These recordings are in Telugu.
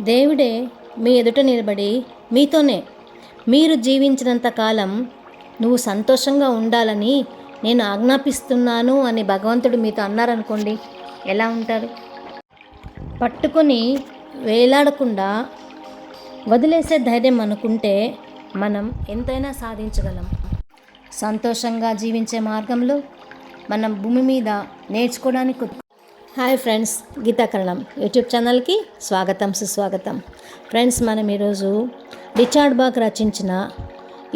దేవుడే మీ ఎదుట నిలబడి మీతోనే. మీరు జీవించినంత కాలం నువ్వు సంతోషంగా ఉండాలని నేను ఆజ్ఞాపిస్తున్నాను అని భగవంతుడు మీతో అన్నారనుకోండి ఎలా ఉంటారు? పట్టుకొని వేలాడకుండా వదిలేసే ధైర్యం అనుకుంటే మనం ఎంతైనా సాధించగలం. సంతోషంగా జీవించే మార్గంలో మనం భూమి మీద నేర్చుకోవడానికి హాయ్ ఫ్రెండ్స్ గీతాకరణం యూట్యూబ్ ఛానల్కి స్వాగతం సుస్వాగతం. ఫ్రెండ్స్ మనం ఈరోజు రిచార్డ్ బాగ్ రచించిన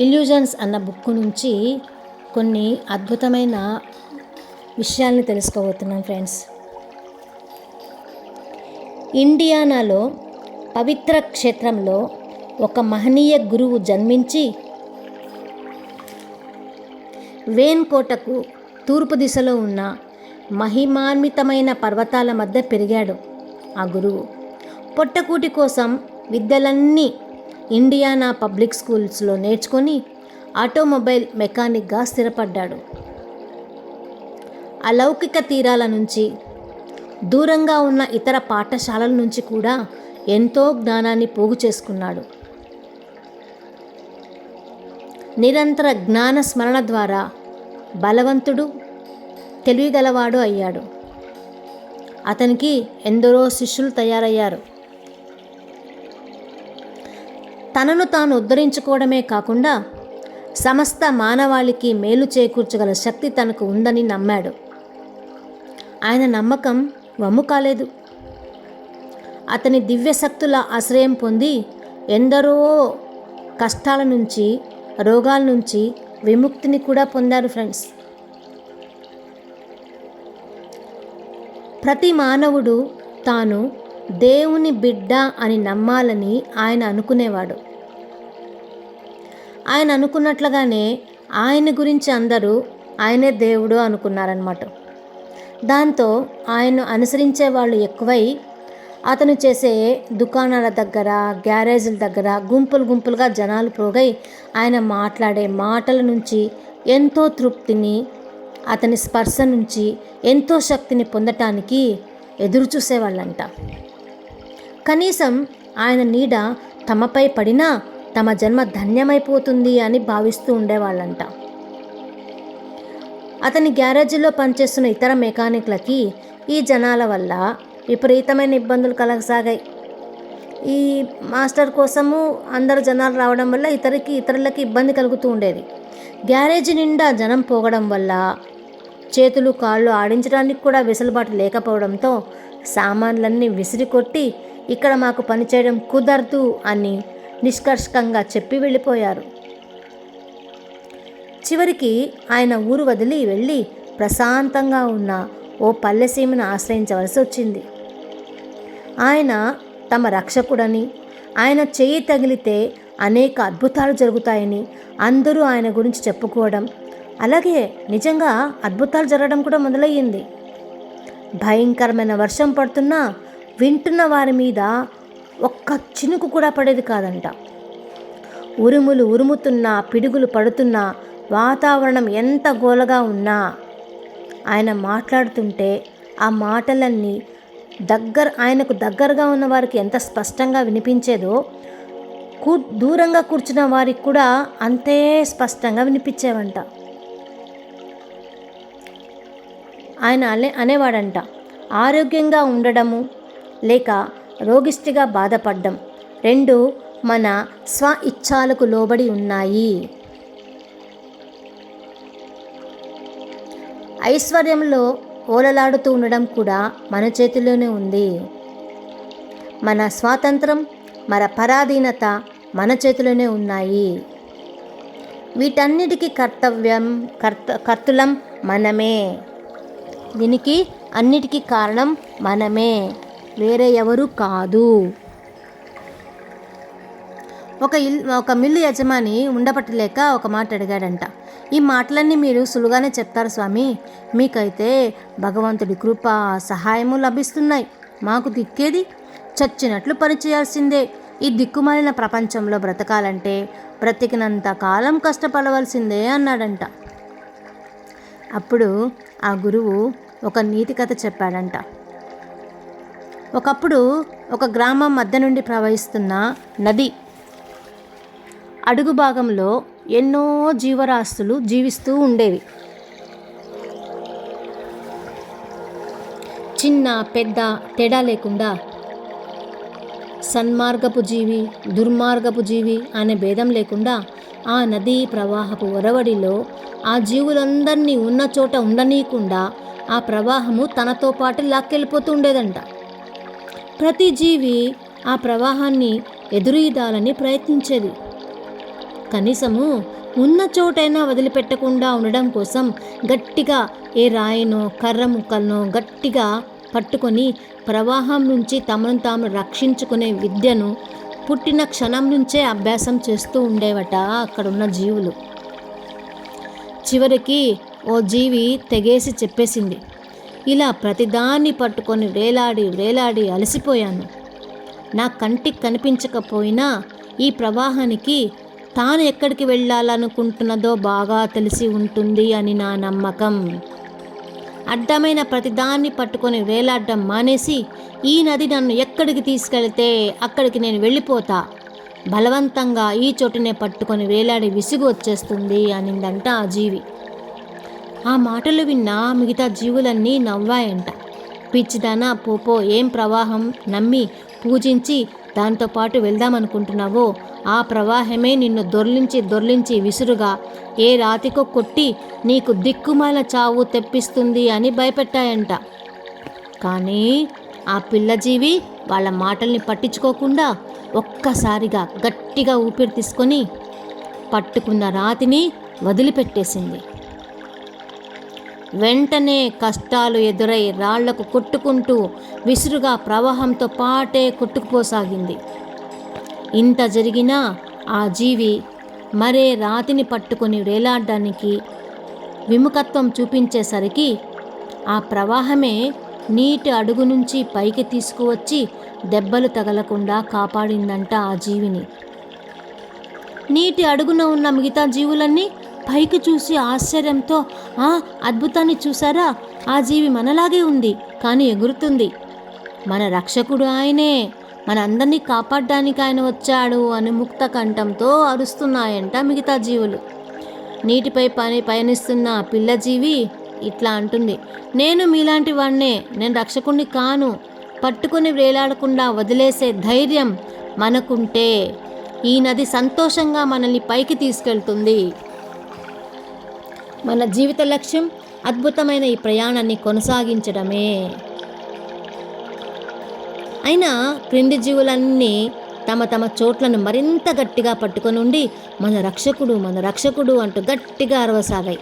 ఇల్యూజన్స్ అన్న బుక్ నుంచి కొన్ని అద్భుతమైన విషయాల్ని తెలుసుకోబోతున్నాం ఫ్రెండ్స్. ఇండియానాలో పవిత్ర క్షేత్రంలో ఒక మహనీయ గురువు జన్మించి వేన్ కోటకు తూర్పు దిశలో ఉన్న మహిమాన్వితమైన పర్వతాల మధ్య పెరిగాడు ఆ గురువు. పొట్టకూటి కోసం విద్యలన్నీ ఇండియానా పబ్లిక్ స్కూల్స్లో నేర్చుకొని ఆటోమొబైల్ మెకానిక్గా స్థిరపడ్డాడు. అలౌకిక తీరాల నుంచి దూరంగా ఉన్న ఇతర పాఠశాలల నుంచి కూడా ఎంతో జ్ఞానాన్ని పోగు చేసుకున్నాడు. నిరంతర జ్ఞాన స్మరణ ద్వారా బలవంతుడు తెలివిగలవాడు అయ్యాడు. అతనికి ఎందరో శిష్యులు తయారయ్యారు. తనను తాను ఉద్ధరించుకోవడమే కాకుండా సమస్త మానవాళికి మేలు చేకూర్చగల శక్తి తనకు ఉందని నమ్మాడు. ఆయన నమ్మకం వమ్ము కాలేదు. అతని దివ్యశక్తుల ఆశ్రయం పొంది ఎందరో కష్టాల నుంచి రోగాల నుంచి విముక్తిని కూడా పొందారు ఫ్రెండ్స్. ప్రతి మానవుడు తాను దేవుని బిడ్డ అని నమ్మాలని ఆయన అనుకునేవాడు. ఆయన అనుకున్నట్లుగానే ఆయన గురించి అందరూ ఆయనే దేవుడు అనుకున్నారనమాట దాంతో ఆయన్ను అనుసరించే వాళ్ళు ఎక్కువై అతను చేసే దుకాణాల దగ్గర గ్యారేజీల దగ్గర గుంపులు గుంపులుగా జనాలు పోగై ఆయన మాట్లాడే మాటల నుంచి ఎంతో తృప్తిని అతని స్పర్శ నుంచి ఎంతో శక్తిని పొందటానికి ఎదురుచూసేవాళ్ళంట. కనీసం ఆయన నీడ తమపై పడినా తమ జన్మ ధన్యమైపోతుంది అని భావిస్తూ ఉండేవాళ్ళంట. అతని గ్యారేజీలో పనిచేస్తున్న ఇతర మెకానిక్లకి ఈ జనాల వల్ల విపరీతమైన ఇబ్బందులు కలగసాగాయి. ఈ మాస్టర్ కోసము అందరు జనాలు రావడం వల్ల ఇతరికి ఇతరులకి ఇబ్బంది కలుగుతూ ఉండేది. గ్యారేజీ నిండా జనం పోగడం వల్ల చేతులు కాళ్ళు ఆడించడానికి కూడా వెసులుబాటు లేకపోవడంతో సామాన్లన్నీ విసిరి కొట్టి ఇక్కడ మాకు పనిచేయడం కుదరదు అని నిష్కర్షకంగా చెప్పి వెళ్ళిపోయారు. చివరికి ఆయన ఊరు వదిలి వెళ్ళి ప్రశాంతంగా ఉన్న ఓ పల్లెసీమను ఆశ్రయించవలసి వచ్చింది. ఆయన తమ రక్షకుడని ఆయన చేయి తగిలితే అనేక అద్భుతాలు జరుగుతాయని అందరూ ఆయన గురించి చెప్పుకోవడం అలాగే నిజంగా అద్భుతాలు జరగడం కూడా మొదలయ్యింది. భయంకరమైన వర్షం పడుతున్నా వింటున్న వారి మీద ఒక్క చినుకు కూడా పడేది కాదంట. ఉరుములు ఉరుముతున్నా పిడుగులు పడుతున్నా వాతావరణం ఎంత గోలగా ఉన్నా ఆయన మాట్లాడుతుంటే ఆ మాటలన్నీ దగ్గర ఆయనకు దగ్గరగా ఉన్న వారికి ఎంత స్పష్టంగా వినిపించేదో కూ దూరంగా కూర్చున్న వారికి కూడా అంతే స్పష్టంగా వినిపించేవంట. ఆయన అనే అనేవాడంట. ఆరోగ్యంగా ఉండడము లేక రోగిష్టిగా బాధపడ్డం రెండు మన స్వ ఇచ్ఛాలకు లోబడి ఉన్నాయి. ఐశ్వర్యంలో ఓలలాడుతూ ఉండడం కూడా మన చేతిలోనే ఉంది. మన స్వాతంత్రం మన పరాధీనత మన చేతిలోనే ఉన్నాయి. వీటన్నిటికీ కర్తవ్యం కర్త కర్తులం మనమే. దీనికి అన్నిటికీ కారణం మనమే వేరే ఎవరు కాదు. ఒక ఇల్ ఒక మిల్లు యజమాని ఉండబట్టలేక ఒక మాట అడిగాడంట. ఈ మాటలన్నీ మీరు సులువుగానే చెప్తారు స్వామి. మీకైతే భగవంతుడి కృప సహాయము లభిస్తున్నాయి. మాకు దిక్కేది? చచ్చినట్లు పనిచేయాల్సిందే ఈ దిక్కుమాలిన ప్రపంచంలో బ్రతకాలంటే బ్రతికినంత కాలం కష్టపడవలసిందే అన్నాడంట. అప్పుడు ఆ గురువు ఒక నీతి కథ చెప్పాడంట. ఒకప్పుడు ఒక గ్రామం మధ్య నుండి ప్రవహిస్తున్న నది అడుగు భాగంలో ఎన్నో జీవరాశులు జీవిస్తూ ఉండేవి. చిన్న పెద్ద తేడా లేకుండా సన్మార్గపు జీవి దుర్మార్గపు జీవి అనే భేదం లేకుండా ఆ నదీ ప్రవాహపు ఒరవడిలో ఆ జీవులందరినీ ఉన్న చోట ఉండనీయకుండా ఆ ప్రవాహము తనతో పాటు లాక్కెళ్ళిపోతూ ఉండేదంట ప్రతి జీవి ఆ ప్రవాహాన్ని ఎదురీదాలని ప్రయత్నించేది. కనీసము ఉన్న చోటైనా వదిలిపెట్టకుండా ఉండడం కోసం గట్టిగా ఏ రాయినో కర్ర ముక్కలనో గట్టిగా పట్టుకొని ప్రవాహం నుంచి తమను తాము రక్షించుకునే విద్యను పుట్టిన క్షణం నుంచే అభ్యాసం చేస్తూ ఉండేవట అక్కడున్న జీవులు. చివరికి ఓ జీవి తెగేసి చెప్పేసింది ఇలా ప్రతిదాన్ని పట్టుకొని వేలాడి వేలాడి అలసిపోయాను. నా కంటికి కనిపించకపోయినా ఈ ప్రవాహానికి తాను ఎక్కడికి వెళ్ళాలనుకుంటున్నదో బాగా తెలిసి ఉంటుంది అని నా నమ్మకం. అడ్డమైన ప్రతిదాన్ని పట్టుకొని వేలాడడం మానేసి ఈ నది నన్ను ఎక్కడికి తీసుకెళ్తే అక్కడికి నేను వెళ్ళిపోతా. బలవంతంగా ఈ చోటునే పట్టుకొని వేలాడి విసుగు వచ్చేస్తుంది అనిందంట ఆ జీవి. ఆ మాటలు విన్న మిగతా జీవులన్నీ నవ్వాయంట. పిచ్చిదానా పోపో ఏం ప్రవాహం? నమ్మి పూజించి దాంతో పాటు వెళ్దామనుకుంటున్నావో ఆ ప్రవాహమే నిన్ను దొర్లించి దొర్లించి విసురుగా ఏ రాతికో కొట్టి నీకు దిక్కుమాల చావు తెప్పిస్తుంది అని భయపెట్టాయంట. కానీ ఆ పిల్లజీవి వాళ్ళ మాటల్ని పట్టించుకోకుండా ఒక్కసారిగా గట్టిగా ఊపిరి తీసుకొని పట్టుకున్న రాతిని వదిలిపెట్టేసింది. వెంటనే కష్టాలు ఎదురై రాళ్ళకు కొట్టుకుంటూ విసురుగా ప్రవాహంతో పాటే కొట్టుకుపోసాగింది. ఇంత జరిగినా ఆ జీవి మరే రాతిని పట్టుకొని వేలాడడానికి విముఖత్వం చూపించేసరికి ఆ ప్రవాహమే నీటి అడుగు నుంచి పైకి తీసుకువచ్చి దెబ్బలు తగలకుండా కాపాడిందంట ఆ జీవిని. నీటి అడుగున ఉన్న మిగతా జీవులన్నీ పైకి చూసి ఆశ్చర్యంతో ఆ అద్భుతాన్ని చూసారా ఆ జీవి మనలాగే ఉంది కానీ ఎగురుతుంది. మన రక్షకుడు ఆయనే. మన అందరినీ కాపాడడానికి ఆయన వచ్చాడు అని ముక్త కంఠంతో అరుస్తున్నాయంట మిగతా జీవులు. నీటిపై పని పయనిస్తున్న పిల్ల జీవి ఇట్లా అంటుంది నేను మీలాంటి వాణ్ణే నేను రక్షకుణ్ణి కాను. పట్టుకొని వేలాడకుండా వదిలేసే ధైర్యం మనకుంటే. ఈ నది సంతోషంగా మనల్ని పైకి తీసుకెళ్తుంది. మన జీవిత లక్ష్యం అద్భుతమైన ఈ ప్రయాణాన్ని కొనసాగించడమే. అయినా క్రింది జీవులన్నీ తమ తమ చోట్లను మరింత గట్టిగా పట్టుకొని ఉండి మన రక్షకుడు మన రక్షకుడు అంటూ గట్టిగా అరవసాగాయి.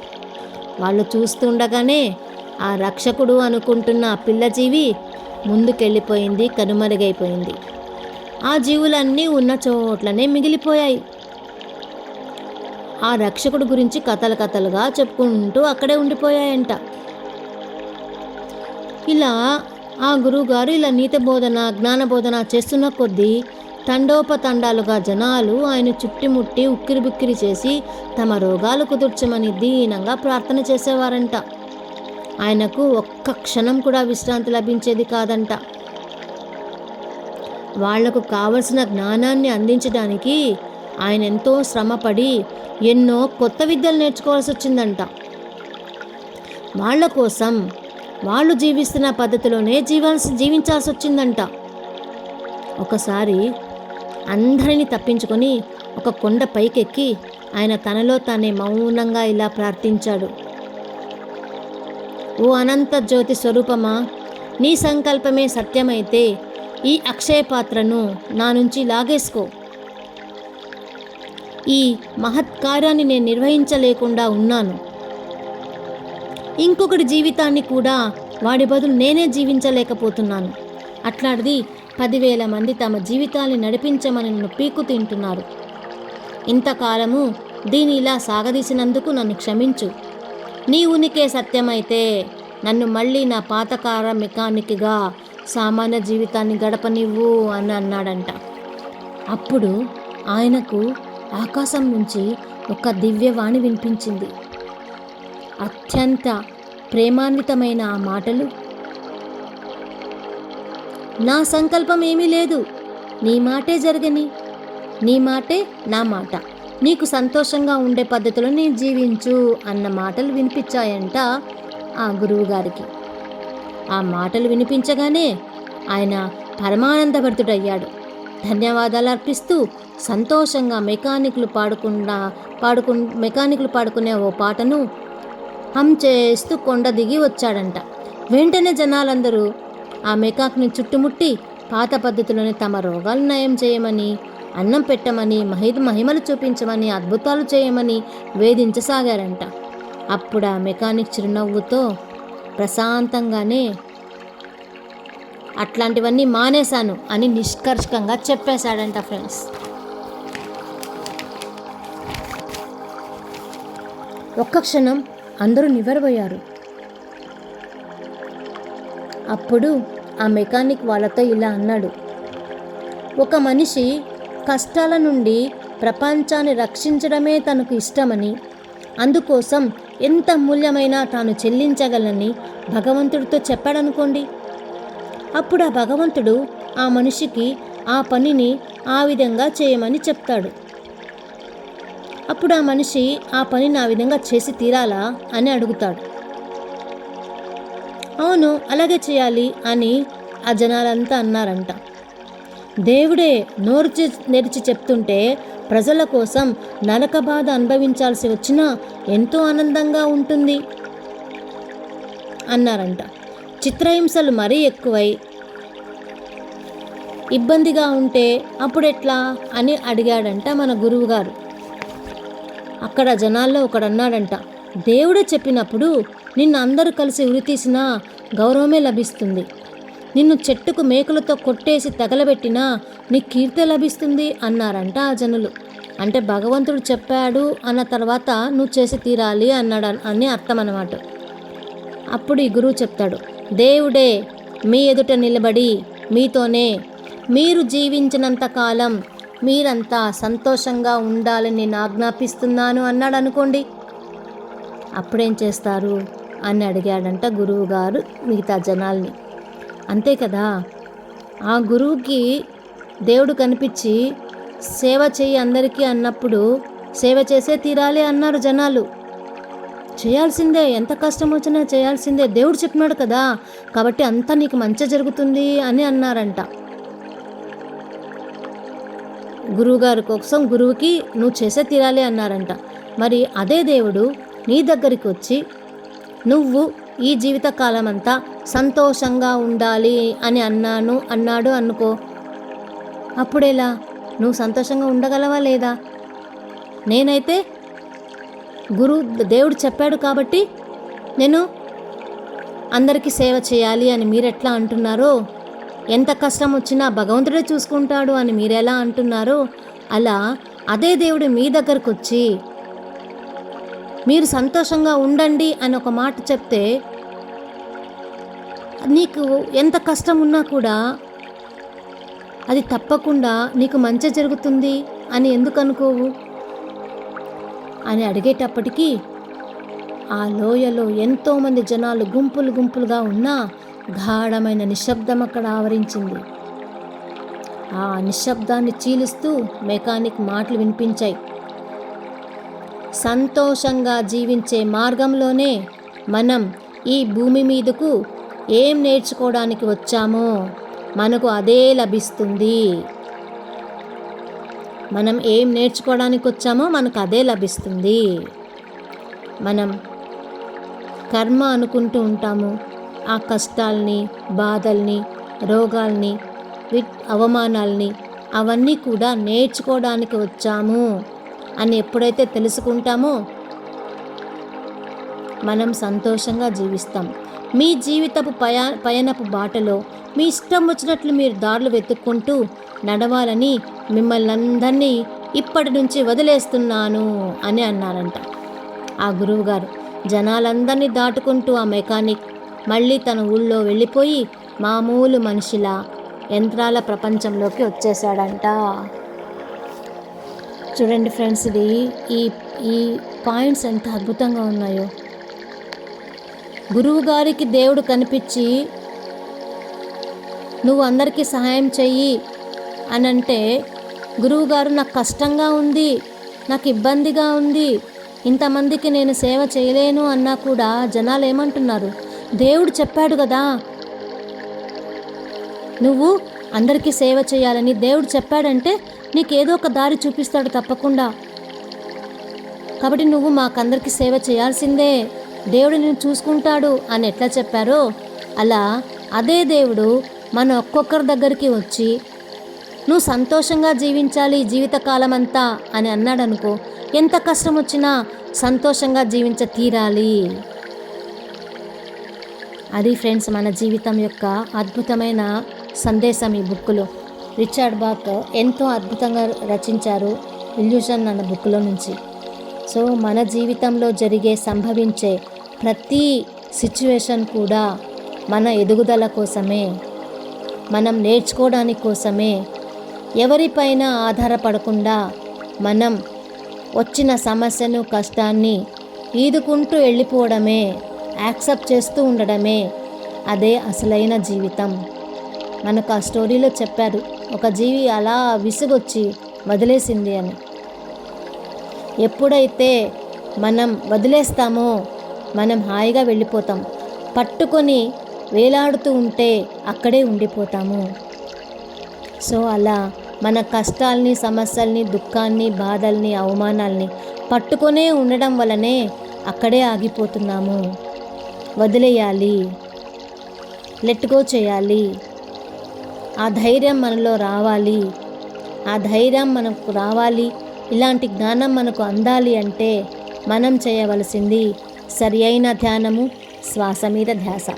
వాళ్ళు చూస్తుండగానే ఆ రక్షకుడు అనుకుంటున్న ఆ పిల్లజీవి ముందుకెళ్ళిపోయింది కనుమరుగైపోయింది. ఆ జీవులన్నీ ఉన్న చోట్లనే మిగిలిపోయాయి. ఆ రక్షకుడు గురించి కథలు కథలుగా చెప్పుకుంటూ అక్కడే ఉండిపోయాయంట. ఇలా ఆ గురువుగారు ఇలా నీతి బోధన జ్ఞాన బోధన చేస్తున్న కొద్దీ తండోపతండాలుగా జనాలు ఆయన చుట్టిముట్టి ఉక్కిరి బిక్కిరి చేసి తమ రోగాలు కుదుర్చమని దీనంగా ప్రార్థన చేసేవారంట. ఆయనకు ఒక్క క్షణం కూడా విశ్రాంతి లభించేది కాదంట. వాళ్ళకు కావలసిన జ్ఞానాన్ని అందించడానికి ఆయన ఎంతో శ్రమపడి ఎన్నో కొత్త విద్యలు నేర్చుకోవాల్సి వచ్చిందంట. వాళ్ళ కోసం వాళ్ళు జీవిస్తున్న పద్ధతిలోనే జీవాల్సి జీవించాల్సి వచ్చిందంట. ఒకసారి అందరినీ తప్పించుకొని ఒక కొండ పైకెక్కి ఆయన తనలో తానే మౌనంగా ఇలా ప్రార్థించాడు. ఓ అనంత జ్యోతి స్వరూపమా నీ సంకల్పమే సత్యమైతే ఈ అక్షయ పాత్రను నా నుంచి లాగేసుకో. ఈ మహత్కార్యాన్ని నేను నిర్వహించలేకుండా ఉన్నాను. ఇంకొకటి జీవితాన్ని కూడా వాడి బదులు నేనే జీవించలేకపోతున్నాను. అట్లాంటిది పదివేల మంది తమ జీవితాన్ని నడిపించమని నన్ను పీకు తింటున్నారు. ఇంతకాలము దీని ఇలా సాగదీసినందుకు నన్ను క్షమించు. నీ ఉనికే సత్యమైతే నన్ను మళ్ళీ నా పాతకార మెకానిక్గా సామాన్య జీవితాన్ని గడపనివ్వు అని అన్నాడంట. అప్పుడు ఆయనకు ఆకాశం నుంచి ఒక దివ్యవాణి వినిపించింది. అత్యంత ప్రేమాన్వితమైన ఆ మాటలు. నా సంకల్పం ఏమీ లేదు. నీ మాటే జరగని నీ మాటే నా మాట. నీకు సంతోషంగా ఉండే పద్ధతిలో నేను జీవించు అన్న మాటలు వినిపించాయంట ఆ గురువు గారికి ఆ మాటలు వినిపించగానే ఆయన పరమానందభరితుడయ్యాడు. ధన్యవాదాలు అర్పిస్తూ సంతోషంగా మెకానిక్లు పాడుకుండా పాడుకు మెకానిక్లు పాడుకునే ఓ పాటను హమ్ చేస్తూ కొండ దిగి వచ్చాడంట. వెంటనే జనాలందరూ ఆ మెకాక్ని చుట్టుముట్టి పాత పద్ధతిలోనే తమ రోగాలు నయం చేయమని అన్నం పెట్టమని మహి మహిమలు చూపించమని అద్భుతాలు చేయమని వేధించసాగారంట. అప్పుడు ఆ మెకానిక్ చిరునవ్వుతో ప్రశాంతంగానే అట్లాంటివన్నీ మానేశాను అని నిష్కర్షకంగా చెప్పేశాడంట ఫ్రెండ్స్. ఒక్క క్షణం అందరూ నివ్వెరబోయారు. అప్పుడు ఆ మెకానిక్ వాళ్ళతో ఇలా అన్నాడు. ఒక మనిషి కష్టాల నుండి ప్రపంచాన్ని రక్షించడమే తనకు ఇష్టమని అందుకోసం ఎంత మూల్యమైనా తాను చెల్లించగలని భగవంతుడితో చెప్పాడనుకోండి. అప్పుడు ఆ భగవంతుడు ఆ మనిషికి ఆ పనిని ఆ విధంగా చేయమని చెప్తాడు. అప్పుడు ఆ మనిషి ఆ పని నా విధంగా చేసి తీరాలా? అని అడుగుతాడు. అవును అలాగే చేయాలి అని ఆ జనాలంతా అన్నారంట. దేవుడే నోరు నేర్చి చెప్తుంటే ప్రజల కోసం నరక బాధ అనుభవించాల్సి వచ్చినా ఎంతో ఆనందంగా ఉంటుంది అన్నారంట. చిత్రహింసలు మరీ ఎక్కువై ఇబ్బందిగా ఉంటే అప్పుడెట్లా అని అడిగాడంట మన గురువుగారు. అక్కడ జనాల్లో ఒకడన్నాడంట. దేవుడే చెప్పినప్పుడు నిన్ను అందరూ కలిసి ఉరితీసినా గౌరవమే లభిస్తుంది. నిన్ను చెట్టుకు మేకులతో కొట్టేసి తగలబెట్టినా నీ కీర్తి లభిస్తుంది అన్నారంట ఆ జనులు. అంటే భగవంతుడు చెప్పాడు అన్న తర్వాత నువ్వు చేసి తీరాలి అన్నాడు అని అర్థం అన్నమాట అప్పుడు ఈ గురువు చెప్తాడు. దేవుడే మీ ఎదుట నిలబడి మీతోనే మీరు జీవించినంత కాలం మీరంతా సంతోషంగా ఉండాలని నేను ఆజ్ఞాపిస్తున్నాను అన్నాడు అనుకోండి. అప్పుడేం చేస్తారు? అని అడిగాడంట గురువు గారు మిగతా జనాల్ని. అంతే కదా? ఆ గురువుకి దేవుడు కనిపించి సేవ చెయ్యి అందరికీ అన్నప్పుడు సేవ చేసే తీరాలి అన్నారు జనాలు. చేయాల్సిందే ఎంత కష్టం వచ్చినా చేయాల్సిందే. దేవుడు చెప్పినాడు కదా కాబట్టి అంతా నీకు మంచి జరుగుతుంది అని అన్నారంట. గురువుగారి కోసం గురువుకి నువ్వు చేసే తీరాలి అన్నారంట. మరి అదే దేవుడు నీ దగ్గరికి వచ్చి నువ్వు ఈ జీవిత కాలం అంతా సంతోషంగా ఉండాలి అని అన్నాను అన్నాడు అనుకో. అప్పుడేలా? నువ్వు సంతోషంగా ఉండగలవా లేదా? నేనైతే గురు దేవుడు చెప్పాడు కాబట్టి నేను అందరికీ సేవ చేయాలి అని మీరెట్లా అంటున్నారో ఎంత కష్టం వచ్చినా భగవంతుడే చూసుకుంటాడు అని మీరెలా అంటున్నారో అలా అదే దేవుడు మీ దగ్గరకు వచ్చి మీరు సంతోషంగా ఉండండి అని ఒక మాట చెప్తే నీకు ఎంత కష్టం ఉన్నా కూడా అది తప్పకుండా నీకు మంచి జరుగుతుంది అని ఎందుకు అనుకోవు? అని అడిగేటప్పటికీ ఆ లోయలో ఎంతోమంది జనాలు గుంపులు గుంపులుగా ఉన్నా గాఢమైన నిశ్శబ్దం అక్కడ ఆవరించింది. ఆ నిశ్శబ్దాన్ని చీలుస్తూ మెకానిక్ మాటలు వినిపించాయి. సంతోషంగా జీవించే మార్గంలోనే మనం ఈ భూమి మీదకు ఏం నేర్చుకోవడానికి వచ్చామో మనకు అదే లభిస్తుంది. మనం ఏం నేర్చుకోవడానికి వచ్చామో మనకు అదే లభిస్తుంది. మనం కర్మ అనుకుంటూ ఉంటాము. ఆ కష్టాల్ని బాధల్ని రోగాల్ని వి- అవమానాల్ని అవన్నీ కూడా నేర్చుకోవడానికి వచ్చాము అని ఎప్పుడైతే తెలుసుకుంటామో మనం సంతోషంగా జీవిస్తాం. మీ జీవితపు పయా పయనపు బాటలో మీ ఇష్టం వచ్చినట్లు మీరు దారులు వెతుక్కుంటూ నడవాలని మిమ్మల్ని అందరినీ ఇప్పటి నుంచి వదిలేస్తున్నాను అని అన్నారంట. ఆ గురువుగారు జనాలందరినీ దాటుకుంటూ ఆ మెకానిక్ మళ్ళీ తన ఊళ్ళో వెళ్ళిపోయి మామూలు మనిషిలా యంత్రాల ప్రపంచంలోకి వచ్చేసాడంట చూడండి ఫ్రెండ్స్ ఇది ఈ ఈ పాయింట్స్ ఎంత అద్భుతంగా ఉన్నాయో. గురువు గారికి దేవుడు కనిపించి నువ్వు అందరికీ సహాయం చెయ్యి అని అంటే గురువుగారు నాకు కష్టంగా ఉంది నాకు ఇబ్బందిగా ఉంది ఇంతమందికి నేను సేవ చేయలేను అన్నా కూడా జనాలు ఏమంటున్నారు? దేవుడు చెప్పాడు కదా. నువ్వు అందరికీ సేవ చేయాలని దేవుడు చెప్పాడంటే నీకు ఏదో ఒక దారి చూపిస్తాడు తప్పకుండా. కాబట్టి నువ్వు మాకందరికీ సేవ చేయాల్సిందే. దేవుడు నేను చూసుకుంటాడు అని ఎట్లా చెప్పారో అలా అదే దేవుడు మన ఒక్కొక్కరి దగ్గరికి వచ్చి నువ్వు సంతోషంగా జీవించాలి జీవితకాలం అంతా అని అన్నాడు అనుకో ఎంత కష్టం వచ్చినా సంతోషంగా జీవించ తీరాలి. అది ఫ్రెండ్స్ మన జీవితం యొక్క అద్భుతమైన సందేశం ఈ బుక్లో. రిచర్డ్ బాక్ ఎంతో అద్భుతంగా రచించారు ఇల్యూషన్ అన్న బుక్లో నుంచి. సో మన జీవితంలో జరిగే సంభవించే ప్రతి సిచ్యువేషన్ కూడా మన ఎదుగుదల కోసమే మనం నేర్చుకోవడానికి కోసమే ఎవరిపైన ఆధారపడకుండా మనం వచ్చిన సమస్యను కష్టాన్ని ఈదుకుంటూ వెళ్ళిపోవడమే యాక్సెప్ట్ చేస్తూ ఉండడమే అదే అసలైన జీవితం. మనకు ఆ స్టోరీలో చెప్పారు ఒక జీవి అలా విసుగొచ్చి వదిలేసింది అని. ఎప్పుడైతే మనం వదిలేస్తామో మనం హాయిగా వెళ్ళిపోతాం. పట్టుకొని వేలాడుతూ ఉంటే అక్కడే ఉండిపోతాము. సో అలా మన కష్టాల్ని సమస్యల్ని దుఃఖాన్ని బాధల్ని అవమానాల్ని పట్టుకొనే ఉండడం వలనే అక్కడే ఆగిపోతున్నాము. వదిలేయాలి. లెట్గో చేయాలి. ఆ ధైర్యం మనలో రావాలి. ఆ ధైర్యం మనకు రావాలి. ఇలాంటి జ్ఞానం మనకు అందాలి అంటే మనం చేయవలసింది సరి అయిన ధ్యానము శ్వాస మీద ధ్యాస.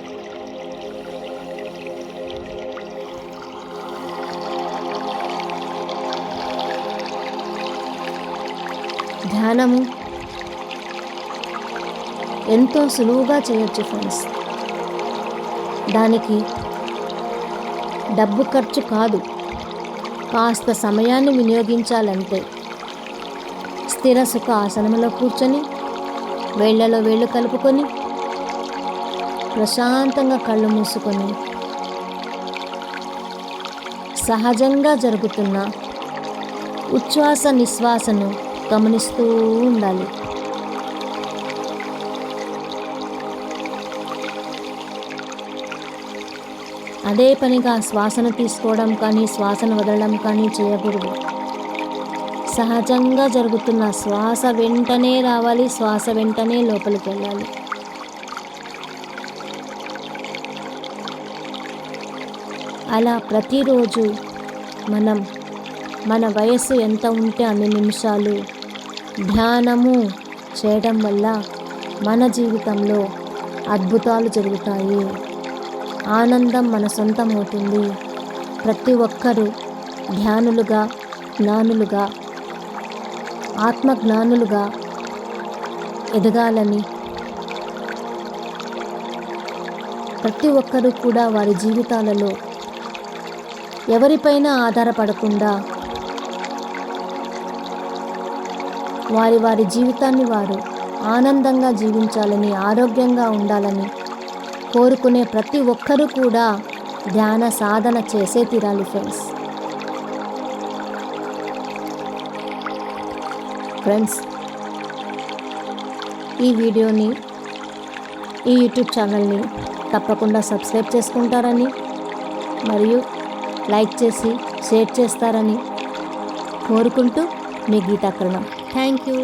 ధ్యానము ఎంతో సులువుగా చేయొచ్చు ఫ్రెండ్స్ దానికి డబ్బు ఖర్చు కాదు. కాస్త సమయాన్ని వినియోగించాలంటే స్థిర సుఖ ఆసనంలో కూర్చొని వేళ్ళలో వేళ్ళు కలుపుకొని ప్రశాంతంగా కళ్ళు మూసుకొని సహజంగా జరుగుతున్న ఉచ్ఛ్వాస నిశ్వాసను గమనిస్తూ ఉండాలి. అదే పనిగా శ్వాసను తీసుకోవడం కానీ శ్వాసను వదలడం కానీ చేయకూడదు. సహజంగా జరుగుతున్న శ్వాస వెంటనే రావాలి శ్వాస వెంటనే లోపలికి వెళ్ళాలి. అలా ప్రతిరోజు మనం మన వయస్సు ఎంత ఉంటే అన్ని నిమిషాలు ధ్యానము చేయడం వల్ల మన జీవితంలో అద్భుతాలు జరుగుతాయి. ఆనందం మన సొంతం అవుతుంది ప్రతి ఒక్కరూ ధ్యానులుగా జ్ఞానులుగా ఆత్మజ్ఞానులుగా ఎదగాలని. ప్రతి ఒక్కరూ కూడా వారి జీవితాలలో ఎవరిపైన ఆధారపడకుండా వారి వారి జీవితాన్ని వారు ఆనందంగా జీవించాలని ఆరోగ్యంగా ఉండాలని కోరుకునే ప్రతి ఒక్కరూ కూడా ధ్యాన సాధన చేసే తీరాలి ఫ్రెండ్స్. ఫ్రెండ్స్ ఈ వీడియోని ఈ యూట్యూబ్ ఛానల్ని తప్పకుండా సబ్స్క్రైబ్ చేసుకుంటారని మరియు లైక్ చేసి షేర్ చేస్తారని కోరుకుంటూ మీ గీతాకరణం. Thank you.